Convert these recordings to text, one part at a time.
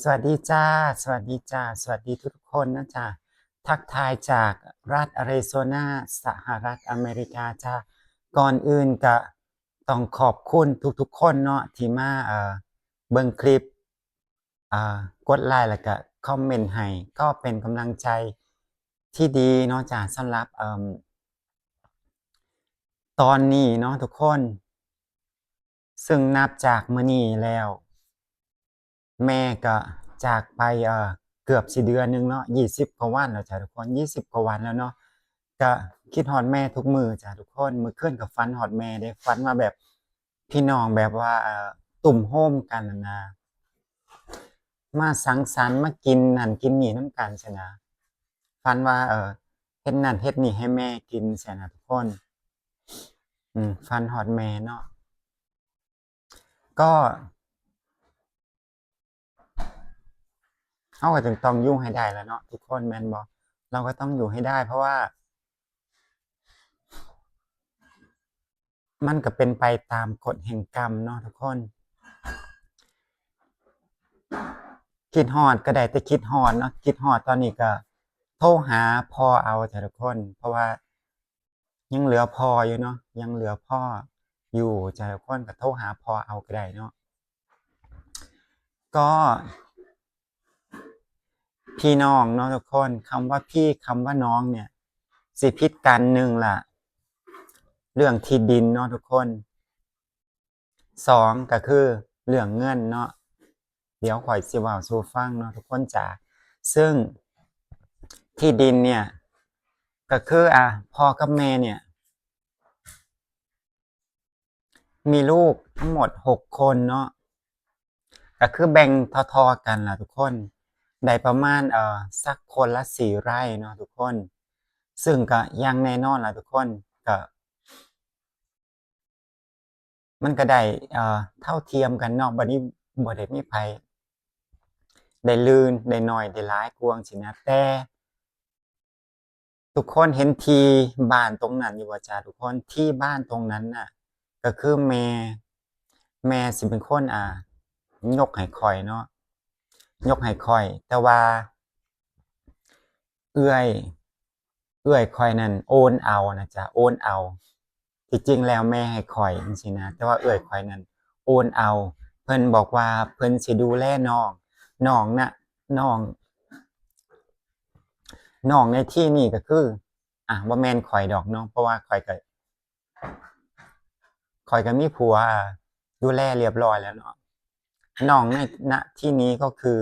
สวัสดีจ้า สวัสดีจ้า สวัสดีทุกคนนะจ้าทักทายจากรัฐอาริโซนาสหรัฐอเมริกาจ้าก่อนอื่นก็ต้องขอบคุณทุกๆคนเนาะที่มาเอ่อเบิ่งคลิปอ่ากดไลค์แล้วก็คอมเมนต์ให้ก็เป็นกำลังใจที่ดีเนาะจ้าสำหรับเอ่มตอนนี้เนาะทุกคน ซึ่งนับจากมื้อนี้แล้ว แม่ก็จากไปเอ่อเกือบสิเดือนนึงเนาะยี่สิบกว่าวันแล้วจ้ะทุกคนยี่สิบกว่าวันแล้วเนาะก็คิดฮอดแม่ทุกมือจ้ะทุกคนมื้อคืนก็ฝันฮอดแม่เด้ฝันว่าแบบพี่น้องแบบว่าเอ่อตุ่มโฮมกันนะมาสังสรรค์มากินนั่นกินนี่น้ำกันซี้นะฝันว่าเออเฮ็ดนั่นเฮ็ดนี่ให้แม่กินซี้นะทุกคน อืมฝันฮอดแม่เนาะก็ เราก็จึงต้องยู่งให้ได้แล้วเนาะทุกคนแมนบ่เราก็ต้องอยู่ให้ได้ เพราะว่า มันก็เป็นไปตามกฎแห่งกรรมเนาะทุกคน คิดฮอดก็ได้แต่คิดฮอดเนาะคิดฮอดตอนนี้ก็ โทรหาพ่อเอาจ้ะทุกคน เพราะว่า ยังเหลือพ่ออยู่เนาะยังเหลือพ่ออยู่จ้ะทุกคนก็โทรหาพ่อเอาก็ได้เนาะก็ พี่น้องเนาะทุกคนคำว่าพี่คำว่าน้องเนี่ย สิผิดกันหนึ่งล่ะเรื่องที่ดินเนาะทุกคนสองก็คือเรื่องเงินเนาะเดี๋ยวข่อยสิว้าสูฟังเนาะทุกคนจ๋าซึ่งที่ดินเนี่ย ก็คืออะพ่อกับแม่เนี่ย มีลูกทั้งหมดหกคนเนาะก็คือแบ่งทอๆกันล่ะทุกคน ได้ประมาณเอ่อสักคนละสี่ไร่เนาะทุกคน ซึ่งก็ยังแน่นอนละทุกคนก็มันก็ได้เอ่อเท่าเทียมกันเนาะบัดนี้บ่ได้มีไผได้ลื่นได้น้อยได้หลายกวงซี้นะแต่ทุกคนเห็นทีบ้านตรงนั้นอยู่บ่จ้าทุกคนที่บ้านตรงนั้นน่ะ ก็คือแม่แม่สิเป็นคนอ่ายกให้ข้อยเนาะ ยกให้ข้อย แต่ว่า เอื้อย เอื้อยข้อยนั่นโอนเอานะจ๊ะโอนเอาที่จริงแล้วแม่ให้ข้อยจังซี้นะแต่ว่าเอื้อยข้อยนั่นโอนเอา เพิ่นบอกว่าเพิ่นสิดูแลน้องน้องน่ะน้องน้องในที่นี้ก็คือ อะบ่าแม่นข้อยดอกเนาะเพราะว่าข้อยก็ข้อยก็มีผัวดูแลเรียบร้อยแล้วเนาะ น้องในณที่นี้ก็คือ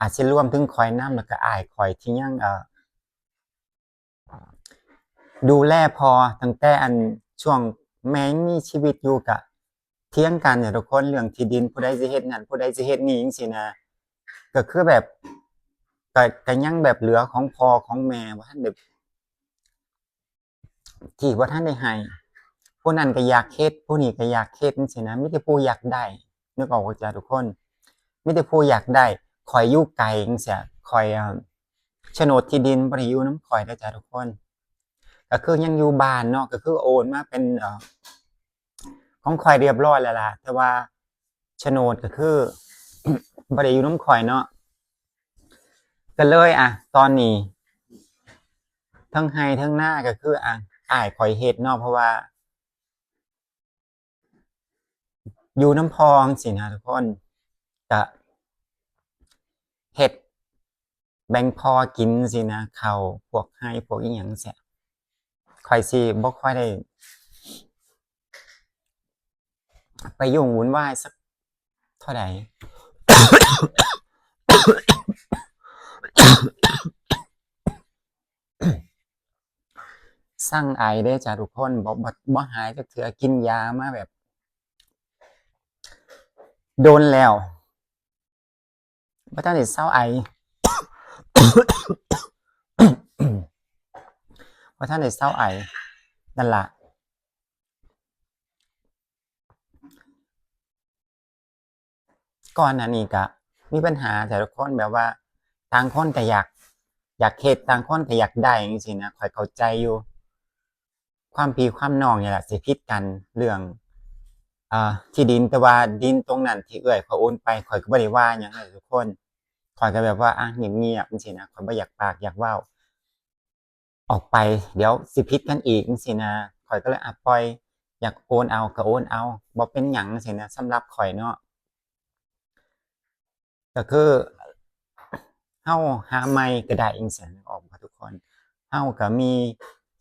อาจสิรวมถึงข้อยน้ำแล้วก็อายข้อยที่ยังเอ่อดูแลพอตั้งแต่อันช่วงแม่งมีชีวิตอยู่ก็เถียงกันเนี่ยทุกคนเรื่องที่ดินผู้ใดสิเฮ็ดนั่นผู้ใดสิเฮ็ดนี่จังซี้นะก็คือแบบก็ก็ยังแบบเหลือของพอของแม่บ่าทันได้ที่บ่าทันได้ให้ผู้นั้นก็อยากเฮ็ดผู้นี้ก็อยากเฮ็ดจังซี้นะมีแต่ผู้อยากได้ นึกออกบ่จ้ะทุกคนมีแต่ผู้อยากได้ข้อยยู่ไกลจังซี้ข้อยโฉนดที่ดินบ่ได้อยู่นำข้อยเด้จ้ะทุกคน ก็คือยังอยู่บ้านเนาะก็คือโอนมาเป็นเอของข้อยเรียบร้อยแล้วล่ะแต่ว่าโฉนดก็คือบ่ได้อยู่นำข้อยเนาะก็เลยอะ ตอนนี้ ทั้งไร่ทั้งหน้าก็คืออะอ้ายข้อยเฮ็ดเนาะเพราะว่า อยู่น้ำพองซี้นะทุกคนก็เฮ็ดแบ่งพอกินจังซี้นะเขาพวกไร่พวกอิหยังจั่งซี้ข้อยสิบ่ค่อยได้ ไปยุ่งวุ่นวายสักเท่าใดสั่งไอเด้จ้ะทุกคนบ่บ่บ่หายจักเทื่อกินยามาแบบ โดนแล้วบ่ทันได้เซาไอบ่ทันได้เซาไอนั่นละก่อนหน้านี้ก็มีปัญหาจ้ะทุกคนแบบว่าต่างคนก็อยากอยากเฮ็ดต่างคนก็อยากได้จังซี้นะข้อยเข้าใจอยู่ ความพีความนองนี่แหละสิผิดกันเรื่อง อ่าที่ดินแต่ว่าดินตรงนั้นที่เอื้อยเขาโอนไปข่อยก็บ่ได้ว่าหยังเลยทุกคนข่อยก็แบบว่าอะเงียบๆจังซี่นะข่อยบ่อยากปากอยากเว้า ออกไปเดี๋ยวสิผิดกันอีกจังซี่นะข่อยก็เลยอะปล่อยอยากโอนเอาก็โอนเอาบ่เป็นหยังจังซี่นะสำหรับข่อยเนาะก็คือเฮาหาใหม่ก็ได้จังซี่นึกออกบ่ทุกคนเฮาก็มี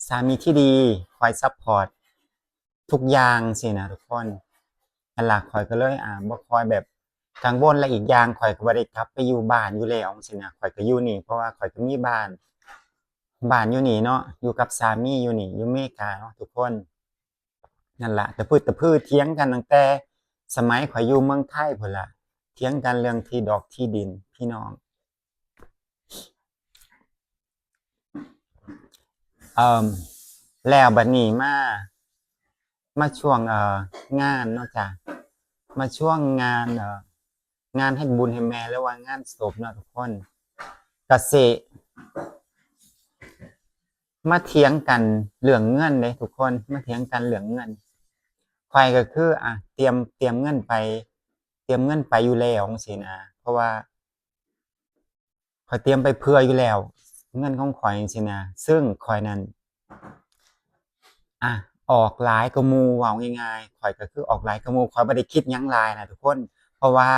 สามีที่ดีคอยซัปพอร์ตทุกอย่างสินะทุกคน นั่นล่ะข่อยก็เลยอ่าบ่ค่อยแบบกังวลและอีกอย่างข่อยก็บ่ได้กลับไปอยู่บ้านอยู่แล้วจังซี่นะข่อยก็อยู่นี่เพราะว่าข่อยก็มีบ้านบ้านอยู่นี่เนาะอยู่กับสามีอยู่นี่อยู่เมกาเนาะทุกคนนั่นล่ะตะพืดตะพืดเถียงกันตั้งแต่ สมัยข่อยอยู่เมืองไทยพุ่นล่ะเถียงกันเรื่องที่ดอกที่ดินพี่น้องเอ่อแล้วบัดนี้มา มาช่วงเอ่องานเนาะจ้ะมาช่วงงานเอ่องานให้บุญให้แม่หรือว่างานศพเนาะทุกคนก็สิมาเถียงกันเรื่องเงินเด้ทุกคนมาเถียงกันเรื่องเงินข่อยก็คือ อะเตรียมเตรียมเงินไป เตรียมเงินไปอยู่แล้วจังซี่นะเพราะว่าข่อยเตรียมไปเผื่ออยู่แล้ว เงินของข่อยจังซี่นะซึ่งข่อยนั้นอะ ออกหลายกว่าหมู่เว้าง่ายๆข่อยก็คือออกหลายกว่าหมู่ข่อยบ่ได้คิดหยังหลายนะทุกคน เพราะว่า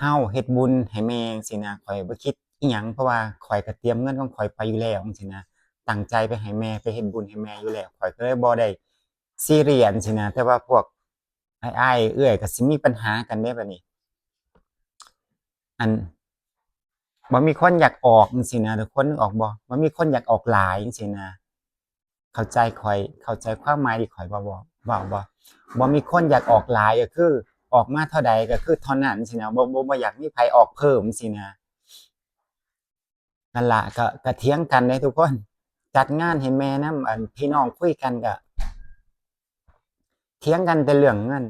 เฮาเฮ็ดบุญให้แม่จังซี่นะข่อยบ่คิดอิหยังเพราะว่าข่อยก็เตรียมเงินของข่อยไปอยู่แล้วจังซี่นะตั้งใจไปให้แม่ไปเฮ็ดบุญให้แม่อยู่แล้วข่อยก็เลยบ่ได้ซีเรียสจังซี่นะแต่ว่าพวกอ้ายเอื้อยก็สิมีปัญหากันเด้บัดนี้ อันบ่มีคนอยากออกจังซี่นะทุกคนออกบ่บ่มีคนอยากออกหลายจังซี่นะ เข้าใจข่อย เข้าใจความหมายที่ข่อยเว้าบ่เว้าบ่บ่มีคนอยากออกหลายก็คือ ออกมาเท่าใดก็คือเท่านั้นสินะบ่บ่บ่อยากมีไผออกเพิ่มสินะนั่นละก็ก็เถียงกันเด้ทุกคน จัดงานให้แม่นำอันพี่น้องคุยกันก็เถียงกันแต่เรื่องเงิน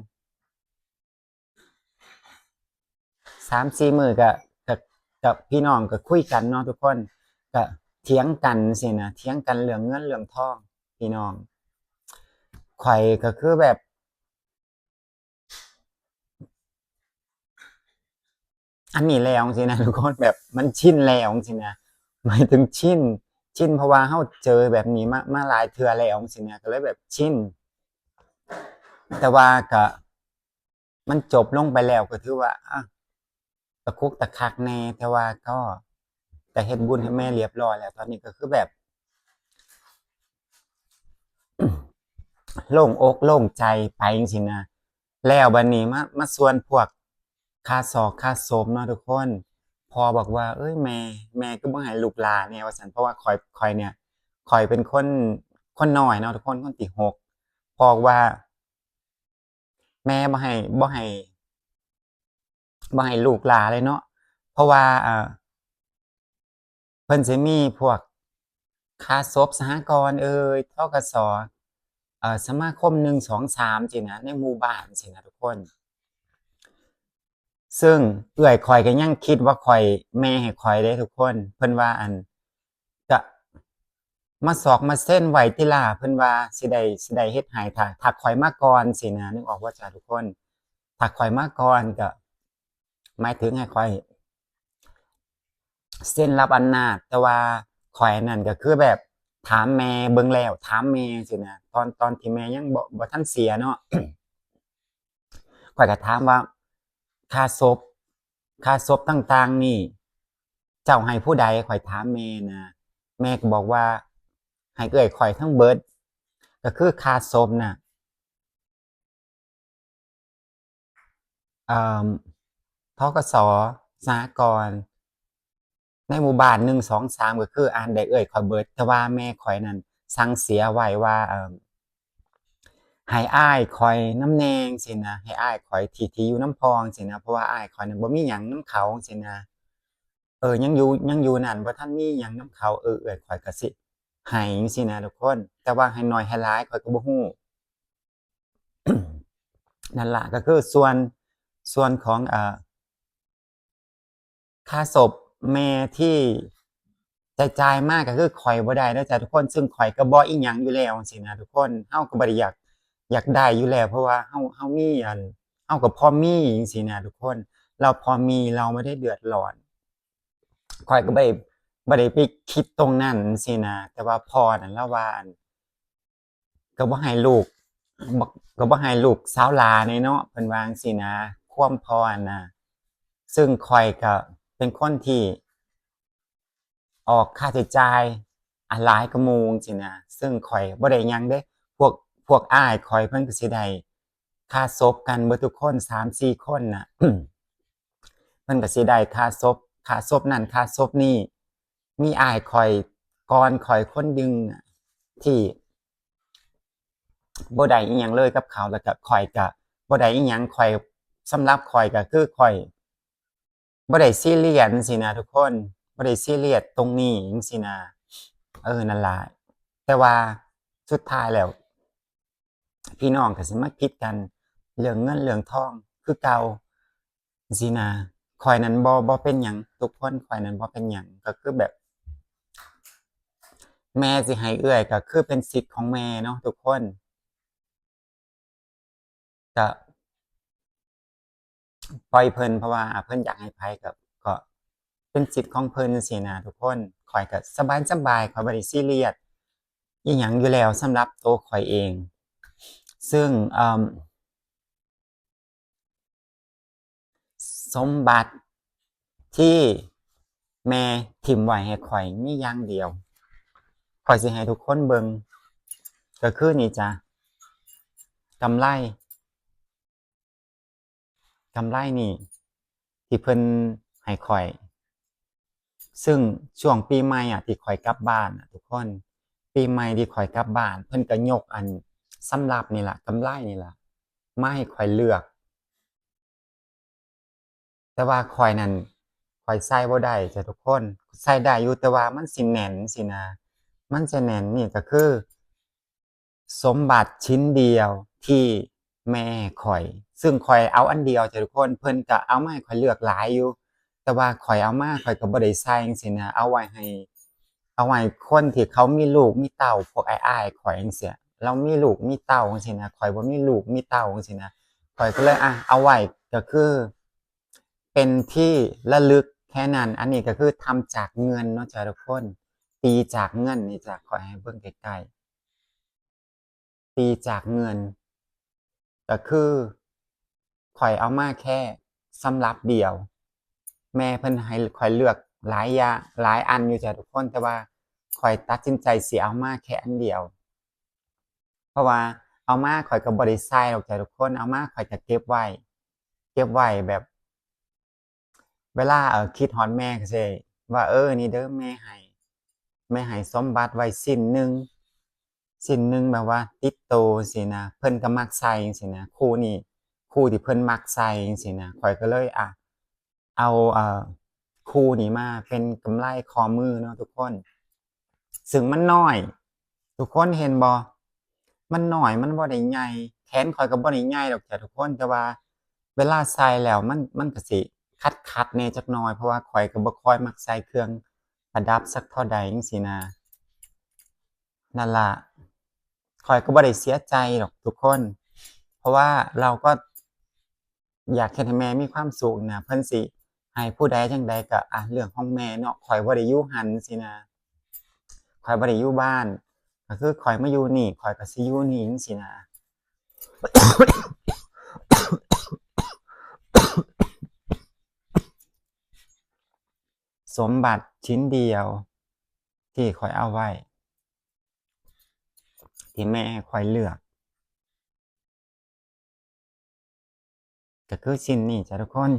3-4มื้อก็ก็ก็พี่น้องก็คุยกันเนาะทุกคนก็เถียงกันสินะเถียงกันเรื่องเงินเรื่องทอง พี่น้องข่อยก็คือแบบ อันนี้แล้วจังซี่นะทุกคนแบบมันชินแล้วจังซี่นะหมายถึงชินชินเพราะว่าเฮาเจอแบบนี้มามาหลายเทื่อแล้วจังซี่นะก็เลยแบบชินแต่ว่าก็มันจบลงไปแล้วก็ถือว่าอะตะคุกตะคักแน่แต่ว่าก็ก็เฮ็ดบุญให้แม่เรียบร้อยแล้ว ตอนนี้ก็คือแบบ โล่งอกโล่งใจไปจังซี่นะแล้วบัดนี้มามาส่วนพวกค่าศอกค่าศพเนาะทุกคนพอบอกว่า เอ้ยแม่แม่คือบ่ให้ลูกลาเนแหน่ว่าซั่นเพราะว่าข้อยข้อยเนี่ยข้อยเป็นคนคนน้อยเนาะทุกคนคนที่หกพอกว่า แม่บ่ให้บ่ให้บ่ให้ลูกลาเลยเนาะเพราะว่าเอ่าเพิ่นสิมีพวกค่าศพสหกรณ์เอยธกส. เอ่อสมาคม1 2 3จังซี้นะในหมู่บ้านจังซี้นะทุกคน ซึ่งเอื้อยข้อยก็ยังคิดว่าข้อยแม่ให้ข้อยเด้ทุกคน เพิ่นว่าอันก็มาสอกมาเซ็นไหวติล่าเพิ่นว่าสิได้สิได้เฮ็ดให้ถ้าถ้าข้อยมาก่อนสินะนึกออกบ่าจ้ะทุกคนถ้าข้อยมาก่อนก็หมายถึงให้ข้อยเซ็นรับอำนาจแต่ว่าข้อยนั่นก็คือแบบ ถามแม่เบิ่งแล้ว ถามแม่จังซี้นะตอนตอนที่แม่ยังบ่บ่ทันเสียเนาะข้อยก็ถามว่าค่าศพค่าศพต่าง ๆ นี่ เจ้าให้ผู้ใดข้อยถามแม่นะแม่ก็บอกว่า ให้เอื้อยข้อยทั้งเบิด ก็คือค่าศพน่ะเอ่อกส.สหกร ในหมู่บ้าน1 2 3ก็คืออ่านได้เอื้อยข้อยเบิด แต่ว่าแม่ข้อยนั้นสั่งเสียไว้ว่าเอ่อให้อ้ายข้อยน้ำแหน่จังซี้นะให้อ้ายข้อยที่ที่อยู่น้ำพองซี้นะเพราะว่าอ้ายข้อยนั้นบ่มีหยังน้ำเขาจังซี้นะเออยังอยู่ยังอยู่นั่นบ่ทันมีหยังน้ำเขาเออเอื้อยข้อยก็สิให้จังซี้นะทุกคน แต่ว่าให้น้อยให้หลายข้อยก็บ่รู้นั่นละก็คือส่วนส่วนของอ่าค่าศพ แม่ที่ใจะจ่ายมากก็คือข้อยบ่ได้เด้อจ้ะทุกคนซึ่งข้อยก็บ่อิหยังอยู่แล้วจังซี้นะทุกคนเฮาก็บ่ได้อยากอยากได้อยู่แล้ว เพราะว่าเฮาเฮามีอันเฮาก็พอมีจังซี่นะทุกคน เราพอมีเราไม่ได้เดือดร้อนข้อยก็บ่ได้บ่ได้ไปคิดตรงนั้นจั่งซี้นะแต่ว่าพ่อนั่นลาว่าอันก็บ่ให้ลูกบ่ก็บ่ให้ลูกสาวลาในเนาะเพิ่นวาจังซี้นะ ความพ่ออะนะซึ่งข้อยก็ เป็นคนที่ออกค่าใช้จ่ายอะหลายกว่าหมู่จังซี้นะซึ่งข้อยบ่ได้ยังเดะพวกพวกอ้ายข้อยเพิ่นก็สิได้ค่าศพกันเบิดทุกคน3-4คนน่ะเพิ่นก็สิได้ค่าศพค่าศพนั่นค่าศพนี่มีอ้ายข้อยก่อนข้อยคนหนึ่งที่บ่ได้อิหยังเลยกับเขาแล้วก็ข้อยก็บ่ได้อิหยังข้อยสำหรับข้อยก็คือข้อย บ่ได้ซีเรียสจังซี้นะทุกคนบ่ได้ซีเรียสตรงนี้จังซี้นะเออนั่นล่ะแต่ว่าสุดท้ายแล้ว พี่น้องก็สิมาผิดกันเรื่องเงินเรื่องทองคือเก่าจังซี้นะข้อยนั้นบ่บ่เป็นหยังทุกคนข้อยนั้นบ่เป็นหยังก็คือแบบ แม่สิให้เอื้อยก็คือเป็นสิทธิ์ของแม่เนาะทุกคนก็ ปล่อยเพิ่นเพราะว่าเพิ่นอยากให้ไผก็ก็เป็นสิทธิ์ของเพิ่นจังซี้นะทุกคนข้อยก็สบายๆข้อยบ่ได้ซีเรียสอิหยังอยู่แล้วสำหรับตัวข้อยเอง ซึ่งสมบัติที่แม่ถิ้มไว้ให้ข้อยมีอย่างเดียวข้อยสิให้ทุกคนเบิงก็คือนี่จ้ะกำไร กำไรนี่ ที่เพิ่นให้ข้อย ซึ่งช่วงปีใหม่อะที่ข้อยกลับบ้านอะทุกคน ปีใหม่ที่ข้อยกลับบ้าน เพิ่นก็ยกอันสำรับนี่ล่ะกำไรนี่ล่ะมาให้ข้อยเลือก แต่ว่าข้อยนั้นข้อยใส่บ่ได้จ้ะทุกคนใส่ได้อยู่แต่ว่ามันสิแน่นจั่งซี้นะมันจะแน่นนี่ก็คือ สมบัติชิ้นเดียวที่ แม่ข้อย ซึ่งข้อยเอาอันเดียวจ้ะทุกคนเพิ่นก็เอามาให้ข้อยเลือกหลายอยู่ แต่ว่าข้อยเอามาข้อยก็บ่ได้ใส่จังซี้นะเอาไว้ให้ เอาไว้คนที่เขามีลูกมีเต้าพวกอ้ายๆข้อยจังซี้เรามีลูกมีเต้าจังซี้นะข้อยบ่มีลูกมีเต้าจังซี้นะข้อยก็เลยอะเอาไว้ก็คือ เป็นที่ระลึกแค่นั้น อันนี้ก็คือทำจากเงินเนาะจ้ะทุกคน ตีจากเงินนี่จ้ะขอยให้เบิ่งใกล้ๆตีจากเงิน ก็คือข้อยเอามาแค่สำรับเดียว แม่เพิ่นให้ข้อยเลือกหลายยาหลายอันอยู่จ้ะทุกคนแต่ว่าข้อยตัดสินใจสิเอามาแค่อันเดียว เพราะว่าเอามาข้อยก็บ่ได้ใส่หรอกจ้ะทุกคนเอามาข้อยก็เก็บไว้ เก็บไว้แบบ เวลาเอ่อคิดฮอดแม่ก็สิได้ว่าเออนี่เด้อแม่ให้แม่ให้สมบัติไว้ชิ้นหนึ่ง ชิ้นหนึ่งแบบว่า ติดโตจั่งซี้นะเพิ่นก็มักใส่จังซี้นะคู่นี้คู่ที่เพิ่นมักใส่จังซี้นะข้อยก็เลยอะเอาเอ่อคู่นี้มาเป็นกำไรข้อมือเนาะทุกคน ซึ่งมันน้อย ทุกคนเห็นบ่มันน้อยมันบ่ได้ใหญ่แขนข้อยก็บ่ได้ใหญ่ดอกจ้ะทุกคนแต่ว่า เวลาใส่แล้วมันมันก็สิคัดๆแน่จักหน่อยเพราะว่าข้อยก็บ่ค่อยมักใส่เครื่องประดับสักเท่าใดจังซี้นะนั่นล่ะ ข้อยก็บ่ได้เสียใจดอกทุกคน เพราะว่าเราก็อยากเฮ็ดให้แม่มีความสุขนะเพิ่นสิให้ผู้ใดจังใดก็อะเรื่องของแม่เนาะข้อยบ่ได้อยู่หันจั่งซี้นะข้อยบ่ได้อยู่บ้านก็คือข้อยมาอยู่นี่ข้อยก็สิอยู่นี่จังซี้นะสมบัติชิ้นเดียว ที่ข้อยเอาไว้ ที่แม่ให้ข้อยเลือก ก็คือชิ้นนี้จ้ะทุกคน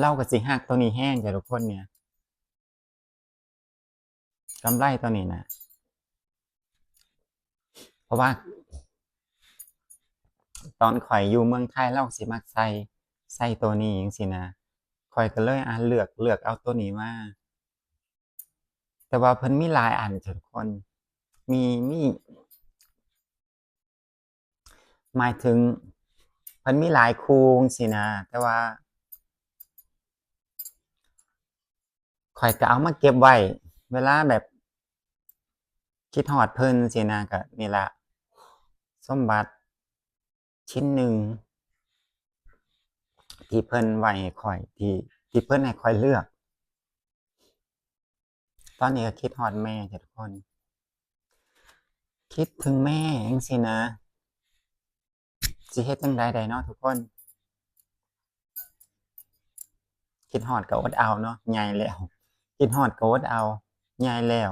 เราก็สิรักตัวนี้แรงจ้ะทุกคนเนี่ยกำไรตัวนี้นะเพราะว่า ตอนข้อยอยู่เมืองไทยเราสิมักใส่ใส่ตัวนี้จังซี้นะ ข้อยก็เลยอะเลือกเลือกเอาตัวนี้มาแต่ว่าเพิ่นมีหลายอันจ้ะทุกคน มีมีหมายถึงเพิ่นมีหลายคู่จังซี้นะ แต่ว่าข่อยก็เอามาเก็บไว้ เวลาแบบ คิดฮอดเพิ่นสินะก็นี่ละสมบัติชิ้นหนึ่ง ที่เพิ่นไว้ให้ข้อยที่ที่เพิ่นให้ข้อยเลือก ตอนนี้ก็คิดฮอดแม่ทุกคน คิดถึงแม่จั่งซี้นะสิเฮ็ดจังใดได้เนาะทุกคน คิดฮอดก็อดเอาเนาะใหญ่แล้ว คิดฮอดก็อดเอาใหญ่แล้ว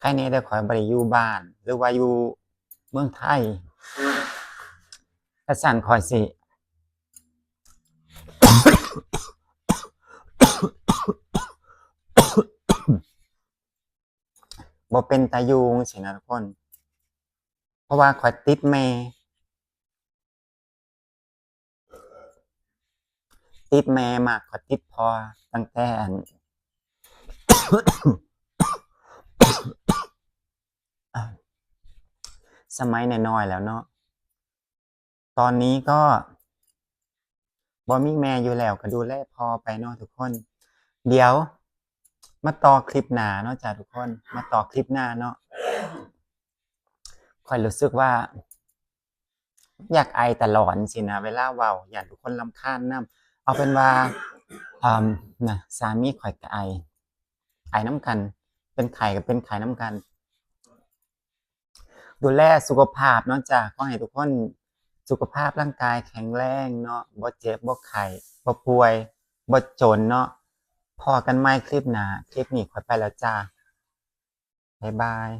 ใครแหน่แต่ขอยบ่ได้อยู่บ้าน หรือว่าอยู่เมืองไทยถ้าซั้นข้อยสิ บ่เป็นตาอยู่จั่งซี้นะทุกคน เพราะว่าข้อยติดแม่ ติดแม่มากข้อยติดพอตั้งแต่สมัยน้อยๆแล้วเนาะ ตอนนี้ก็บ่มีแม่อยู่แล้วก็ดูแลพอไปเนาะทุกคน เดี๋ยว มาต่อคลิปหน้าเนาะจ้ะทุกคน มาต่อคลิปหน้าเนาะข้อยรู้สึกว่า อยากไอตลอดจั่งซี้นะเวลาเว้าย้านทุกคนรำคาญน้ำเอาเป็นว่าอ่าน่ะสามีข้อยก็ไอ ไอน้ำกัน เป็นไข้ก็เป็นไข้นำกัน ดูแลสุขภาพเนาะจ้ะขอให้ทุกคนสุขภาพร่างกายแข็งแรงเนาะบ่เจ็บบ่ไข้บ่ป่วยบ่จนเนาะ พอกันไหม่คลิปหน้าคลิปนี้ข้อยไปแล้วจ้า บ๊ายบาย